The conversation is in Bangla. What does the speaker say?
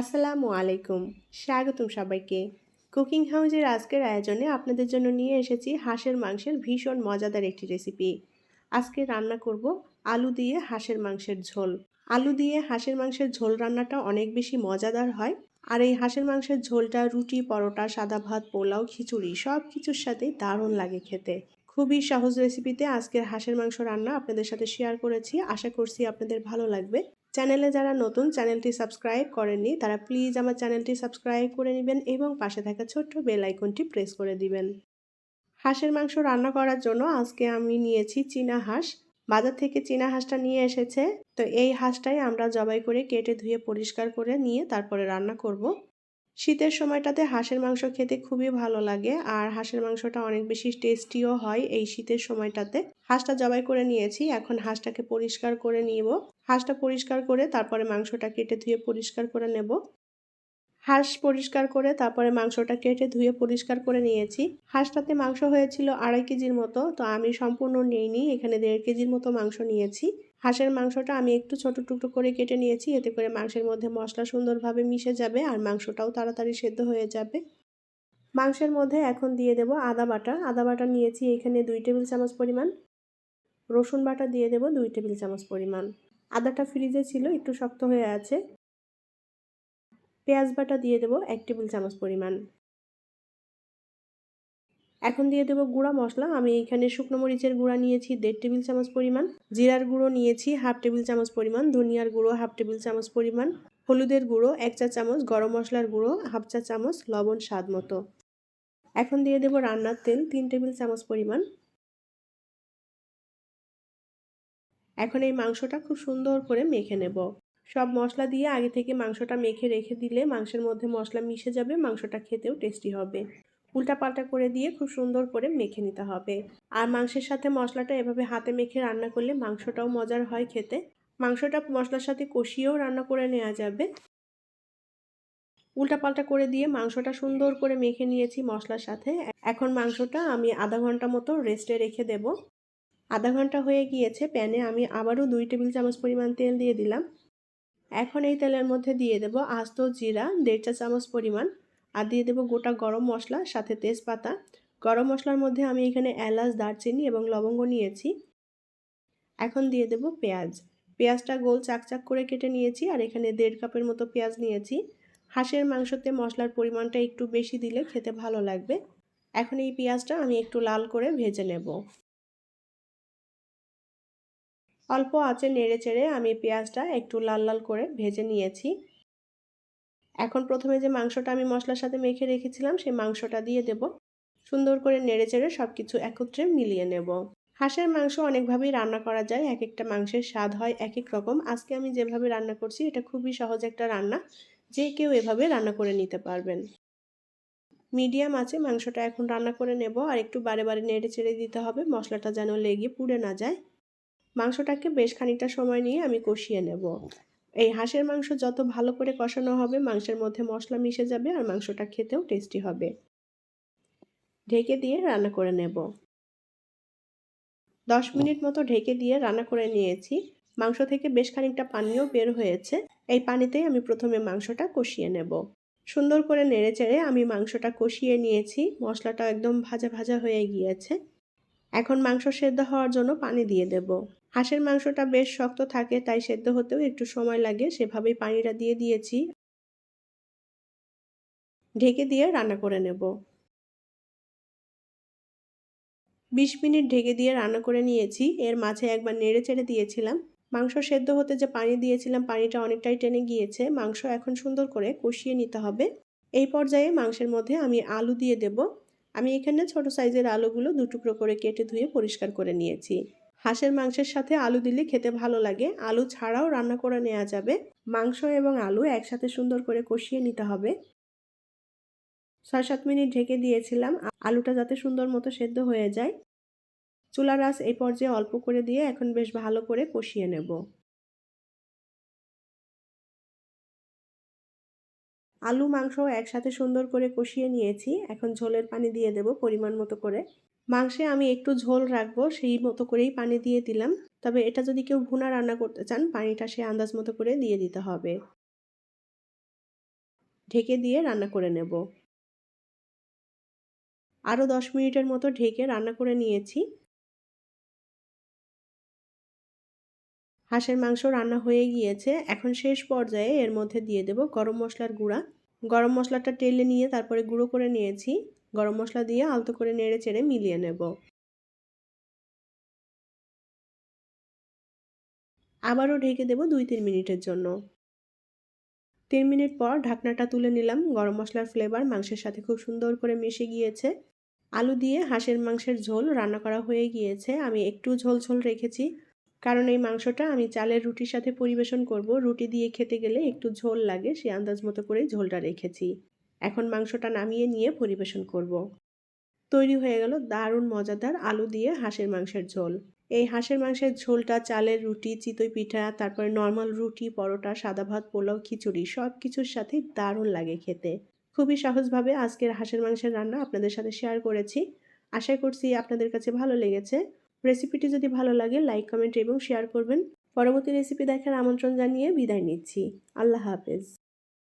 আসসালামু আলাইকুম। স্বাগতম সবাইকে। কুকিং হাউজের আজকের আয়োজনে আপনাদের জন্য নিয়ে এসেছি হাঁসের মাংসের ভীষণ মজাদার একটি রেসিপি। আজকে রান্না করব আলু দিয়ে হাঁসের মাংসের ঝোল। আলু দিয়ে হাঁসের মাংসের ঝোল রান্নাটা অনেক বেশি মজাদার হয়। আর এই হাঁসের মাংসের ঝোলটা, রুটি, পরোটা, সাদা ভাত, পোলাও, খিচুড়ি সব কিছুর সাথেই দারুণ লাগে খেতে। খুবই সহজ রেসিপিতে আজকের হাঁসের মাংস রান্না আপনাদের সাথে শেয়ার করেছি। আশা করছি আপনাদের ভালো লাগবে। চ্যানেলে যারা নতুন, চ্যানেলটি সাবস্ক্রাইব করেননি, তারা প্লিজ আমার চ্যানেলটি সাবস্ক্রাইব করে নেবেন এবং পাশে থাকা ছোট্ট বেল আইকনটি প্রেস করে দিবেন। হাঁসের মাংস রান্না করার জন্য আজকে আমি নিয়েছি চীনা হাঁস। বাজার থেকে চীনা হাঁসটা নিয়ে এসেছে। তো এই হাঁসটাই আমরা জবাই করে কেটে ধুয়ে পরিষ্কার করে নিয়ে তারপরে রান্না করব। শীতের সময়টাতে হাঁসের মাংস খেতে খুবই ভালো লাগে, আর হাঁসের মাংসটা অনেক বেশি টেস্টিও হয় এই শীতের সময়টাতে। হাঁসটা জবাই করে নিয়েছি, এখন হাঁসটাকে পরিষ্কার করে নিব। হাঁসটা পরিষ্কার করে তারপরে মাংসটা কেটে ধুয়ে পরিষ্কার করে নেব। হাঁস পরিষ্কার করে তারপরে মাংসটা কেটে ধুয়ে পরিষ্কার করে নিয়েছি। হাঁসটাতে মাংস হয়েছিল আড়াই কেজির মতো, তো আমি সম্পূর্ণ নিইনি, এখানে দেড় কেজির মতো মাংস নিয়েছি। হাঁসের মাংসটা আমি একটু ছোট টুকরো করে কেটে নিয়েছি, এতে করে মাংসের মধ্যে মশলা সুন্দরভাবে মিশে যাবে আর মাংসটাও তাড়াতাড়ি সেদ্ধ হয়ে যাবে। মাংসের মধ্যে এখন দিয়ে দেব আদা বাটা। আদা বাটা নিয়েছি এখানে দুই টেবিল চামচ পরিমাণ। রসুন বাটা দিয়ে দেব দুই টেবিল চামচ পরিমাণ। আদাটা ফ্রিজে ছিল, একটু শক্ত হয়ে আছে। পেঁয়াজ বাটা দিয়ে দেব এক টেবিল চামচ পরিমাণ। এখন দিয়ে দেবো গুঁড়া মশলা। আমি এখানে শুকনো মরিচের গুঁড়া নিয়েছি দেড় টেবিল চামচ পরিমাণ। জিরার গুঁড়ো নিয়েছি হাফ টেবিল চামচ পরিমাণ। ধনিয়ার গুঁড়ো হাফ টেবিল চামচ পরিমাণ। হলুদের গুঁড়ো এক চা চামচ। গরম মশলার গুঁড়ো হাফ চা চামচ লবণ স্বাদ মতো। এখন দিয়ে দেবো রান্নার তেল তিন টেবিল চামচ পরিমাণ। এখন এই মাংসটা খুব সুন্দর করে মেখে নেব। সব মশলা দিয়ে আগে থেকে মাংসটা মেখে রেখে দিলে মাংসের মধ্যে মশলা মিশে যাবে, মাংসটা খেতেও টেস্টি হবে। উল্টাপাল্টা করে দিয়ে খুব সুন্দর করে মেখে নিতে হবে। আর মাংসের সাথে মশলাটা এভাবে হাতে মেখে রান্না করলে মাংসটাও মজার হয় খেতে। মাংসটা মশলার সাথে কষিয়েও রান্না করে নেওয়া যাবে। উল্টাপাল্টা করে দিয়ে মাংসটা সুন্দর করে মেখে নিয়েছি মশলার সাথে। এখন মাংসটা আমি আধা ঘণ্টা মতো রেস্টে রেখে দেব। আধা ঘণ্টা হয়ে গিয়েছে, প্যানে আমি আবারও দুই টেবিল চামচ পরিমাণ তেল দিয়ে দিলাম। এখন এই তেলের মধ্যে দিয়ে দেব আস্ত জিরা, দেড় চা চামচ পরিমাণ। আর দিয়ে দেবো গোটা গরম মশলা, সাথে তেজপাতা। গরম মশলার মধ্যে আমি এখানে এলাচ, দারচিনি এবং লবঙ্গ নিয়েছি। এখন দিয়ে দেব পেঁয়াজ। পেঁয়াজটা গোল চাকচাক করে কেটে নিয়েছি আর এখানে দেড় কাপের মতো পেঁয়াজ নিয়েছি। হাঁসের মাংসতে মশলার পরিমাণটা একটু বেশি দিলে খেতে ভালো লাগবে। এখন এই পেঁয়াজটা আমি একটু লাল করে ভেজে নেব। অল্প আঁচে নেড়ে চেড়ে আমি পেঁয়াজটা একটু লাল লাল করে ভেজে নিয়েছি। এখন প্রথমে যে মাংসটা আমি মশলার সাথে মেখে রেখেছিলাম, সেই মাংসটা দিয়ে দেব। সুন্দর করে নেড়ে চেড়ে সব কিছু একত্রে মিলিয়ে নেব। হাঁসের মাংস অনেকভাবেই রান্না করা যায় এক একটা মাংসের স্বাদ হয় এক এক রকম। আজকে আমি যেভাবে রান্না করছি, এটা খুবই সহজ একটা রান্না। যে কেউ এভাবে রান্না করে নিতে পারবেন। মিডিয়াম আছে মাংসটা এখন রান্না করে নেব। আর একটু বারে বারে নেড়ে চেড়ে দিতে হবে। মশলাটা যেন লেগে পুড়ে না যায়। মাংসটাকে বেশ খানিকটা সময় নিয়ে আমি কষিয়ে নেব। এই হাঁসের মাংস যত ভালো করে কষানো হবে, মাংসের মধ্যে মশলা মিশে যাবে আর মাংসটা খেতেও টেস্টি হবে। ঢেকে দিয়ে রান্না করে নেব। দশ মিনিট মতো ঢেকে দিয়ে রান্না করে নিয়েছি। মাংস থেকে বেশ খানিকটা পানিও বের হয়েছে। এই পানিতেই আমি প্রথমে মাংসটা কষিয়ে নেব। সুন্দর করে নেড়ে চেড়ে আমি মাংসটা কষিয়ে নিয়েছি। মশলাটা একদম ভাজা ভাজা হয়ে গিয়েছে। এখন মাংস সেদ্ধ হওয়ার জন্য পানি দিয়ে দেব। হাঁসের মাংসটা বেশ শক্ত থাকে, তাই সেদ্ধ হতেও একটু সময় লাগে। সেভাবেই পানিটা দিয়ে দিয়েছি। ঢেকে দিয়ে রান্না করে নেব। বিশ মিনিট ঢেকে দিয়ে রান্না করে নিয়েছি। এর মাঝে একবার নেড়ে চেড়ে দিয়েছিলাম। মাংস সেদ্ধ হতে যে পানি দিয়েছিলাম, পানিটা অনেকটাই টেনে গিয়েছে। মাংস এখন সুন্দর করে কষিয়ে নিতে হবে। এই পর্যায়ে মাংসের মধ্যে আমি আলু দিয়ে দেব। আমি এখানে ছোট সাইজের আলুগুলো দু টুকরো করে কেটে ধুয়ে পরিষ্কার করে নিয়েছি। হাঁসের মাংসের সাথে আলু দিলে খেতে ভালো লাগে। আলু ছাড়াও রান্না করে নেওয়া যাবে। মাংস এবং আলু একসাথে সুন্দর করে কষিয়ে নিতে হবে। ছয় সাত মিনিট ঢেকে দিয়েছিলাম। আলুটা যাতে সুন্দর মতো সেদ্ধ হয়ে যায়। চুলা রাস এই পর্যায়ে অল্প করে দিয়ে এখন বেশ ভালো করে কষিয়ে নেব। আলু মাংস একসাথে সুন্দর করে কষিয়ে নিয়েছি। এখন ঝোলের পানি দিয়ে দেব পরিমাণ মতো করে। মাংসে আমি একটু ঝোল রাখব, সেই মতো করেই পানি দিয়ে দিলাম। তবে এটা যদি কেউ ভুনা রান্না করতে চান, পানিটা সে আন্দাজ মতো করে দিয়ে দিতে হবে। ঢেকে দিয়ে রান্না করে নেব। আরও দশ মিনিটের মতো ঢেকে রান্না করে নিয়েছি। হাঁসের মাংস রান্না হয়ে গিয়েছে। এখন শেষ পর্যায়ে এর মধ্যে দিয়ে দেব গরম মশলার গুঁড়া। গরম মশলাটা টেলে নিয়ে তারপরে গুঁড়ো করে নিয়েছি। গরম মশলা দিয়ে আলতো করে নেড়ে চেড়ে মিলিয়ে নেব। আবারও ঢেকে দেব দুই তিন মিনিটের জন্য। তিন মিনিট পর ঢাকনাটা তুলে নিলাম। গরম মশলার ফ্লেভার মাংসের সাথে খুব সুন্দর করে মিশে গিয়েছে। আলু দিয়ে হাঁসের মাংসের ঝোল রান্না করা হয়ে গিয়েছে। আমি একটু ঝোল ঝোল রেখেছি। কারণ এই মাংসটা আমি চালের রুটির সাথে পরিবেশন করব। রুটি দিয়ে খেতে গেলে একটু ঝোল লাগে, সে আন্দাজ মতো করেই ঝোলটা রেখেছি। এখন মাংসটা নামিয়ে নিয়ে পরিবেশন করব। তৈরি হয়ে গেল দারুণ মজাদার আলু দিয়ে হাঁসের মাংসের ঝোল। এই হাঁসের মাংসের ঝোলটা চালের রুটি, চিতই পিঠা, তারপরে নর্মাল রুটি, পরোটা, সাদা ভাত, পোলাও, খিচুড়ি সব কিছুর সাথেই দারুণ লাগে খেতে। খুবই সহজভাবে আজকের হাঁসের মাংসের রান্না আপনাদের সাথে শেয়ার করেছি। আশা করছি আপনাদের কাছে ভালো লেগেছে। রেসিপিটি যদি ভালো লাগে, লাইক, কমেন্ট এবং শেয়ার করবেন। পরবর্তী রেসিপি দেখার আমন্ত্রণ জানিয়ে বিদায় নিচ্ছি। আল্লাহ হাফেজ।